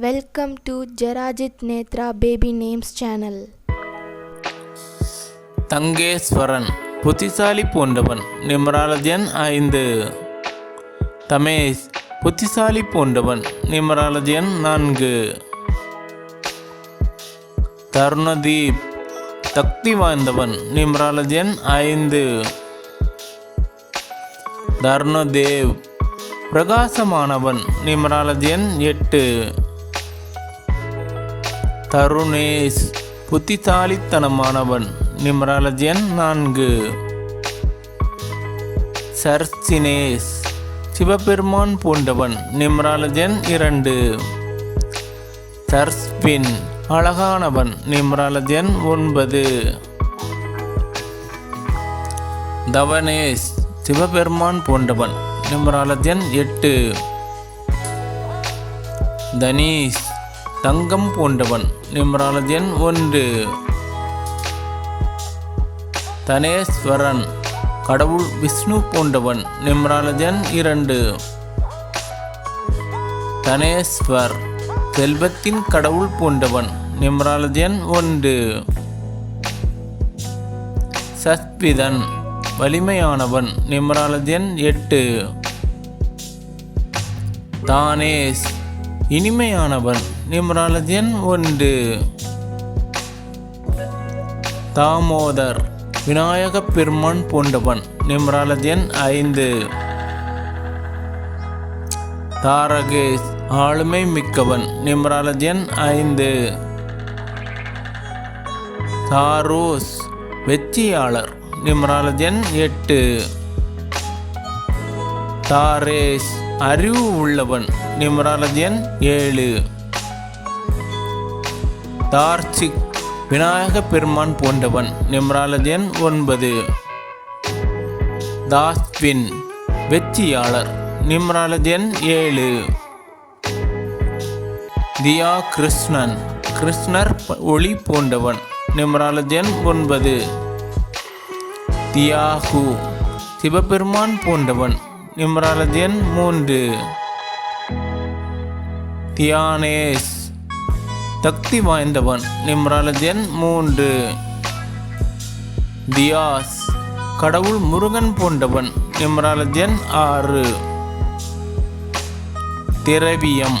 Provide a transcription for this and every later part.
Welcome to Jerajith Netra baby names channel Thangeswaran புத்திசாலி போன்றவன் நிமராலஜன் ஐந்து. தமேஷ் புத்திசாலி போன்றவன் நிமராலஜன் நான்கு. தருணதீப் சக்தி வாய்ந்தவன் நிமராலஜன் ஐந்து. தருணதேவ் பிரகாசமானவன் நிமராலஜன் எட்டு. தருணேஷ் புத்திசாலித்தனமானவன். நிமராலஜன் நான்கு. சர்ச்சினேஷ் சிவபெருமான் பூண்டவன். நிம்ராலஜன் இரண்டு. சர்ஸ்பின் அழகானவன். நிம்ராலஜன் ஒன்பது. தவனேஷ் சிவபெருமான் பூண்டவன். எண் எட்டு. தனீஷ் தங்கம் பூண்டவன் நிம்ராலஜன் ஒன்று. தனேஸ்வரன். கடவுள் விஷ்ணு போன்றவன். நிம்ராலஜன் இரண்டு. தனேஸ்வர். செல்வத்தின் கடவுள் போன்றவன். நிம்ராலஜன் ஒன்று. சஸ்பிதன் வலிமையானவன். நிம்ராலஜன் எட்டு. தானேஷ். இனிமையானவன். நிம்ராலஜன் ஒன்று. தாமோதர் விநாயகப் பெருமான் போன்றவன். நிம்ராலஜன் ஐந்து. தாரகேஷ் ஆளுமை மிக்கவன். நிம்ராலஜன் ஐந்து. தாரோஸ் வெற்றியாளர். நிம்ராலஜன் எட்டு. தாரேஷ் அறிவு உள்ளவன் நிம்ராலஜன் ஏழு. தார்ச்சிக் விநாயக பெருமான் போன்றவன். நிம்ராலஜன் ஒன்பது. தாஸ்பின் வெற்றியாளர். நிம்ராலஜன் ஏழு. தியா கிருஷ்ணன் கிருஷ்ணர் ஒளி போன்றவன். நிம்ராலஜன் ஒன்பது. தியாகு சிவபெருமான் போன்றவன். நிம்ராலஜன் மூன்று. தியானேஷ் சக்தி வாய்ந்தவன். நிம்ராலஜன் மூன்று. தியாஸ் கடவுள் முருகன் போன்றவன். நிம்ராலஜன் ஆறு. திரவியம்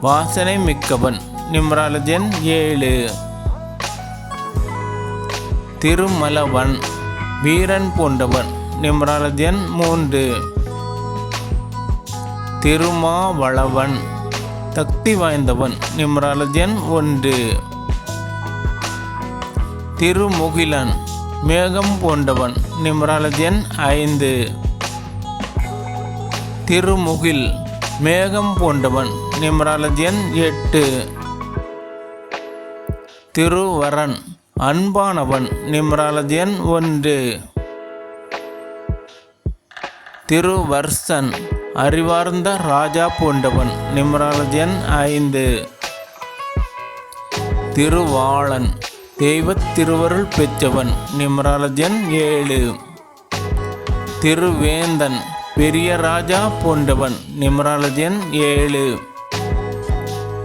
வாசனை மிக்கவன். நிம்ராலஜன் ஏழு. திருமலவன் வீரன் போன்றவன். நிம்ராலஜன் மூன்று. திருமாவளவன் தக்தி வாய்ந்தவன் நிம்ராலஜன் ஒன்று. திருமுகிலன் மேகம் போன்றவன் நிம்ராலஜன் ஐந்து. திருமுகில் மேகம் போன்றவன் நிம்ராலஜன் எட்டு. திருவரன் அன்பானவன் நிம்ராலஜன் ஒன்று. திருவர்சன் அறிவார்ந்த ராஜா போன்றவன். நிம்ராலஜன் ஐந்து. திருவாளன். தெய்வத் திருவருள் பெற்றவன். நிம்ராலஜன் ஏழு. திருவேந்தன். பெரிய ராஜா போன்றவன். நிம்ராலஜன் ஏழு.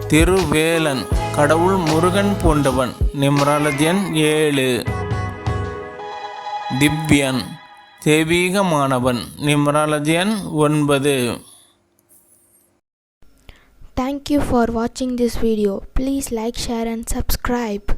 திருவேலன். கடவுள் முருகன் போன்றவன். நிம்ராலஜன் ஏழு. திவ்யன். தெய்வீக மாணவன் நிம்ராலஜியன் ஒன்பது தேங்க்யூ ஃபார் வாட்சிங் this video please like share and subscribe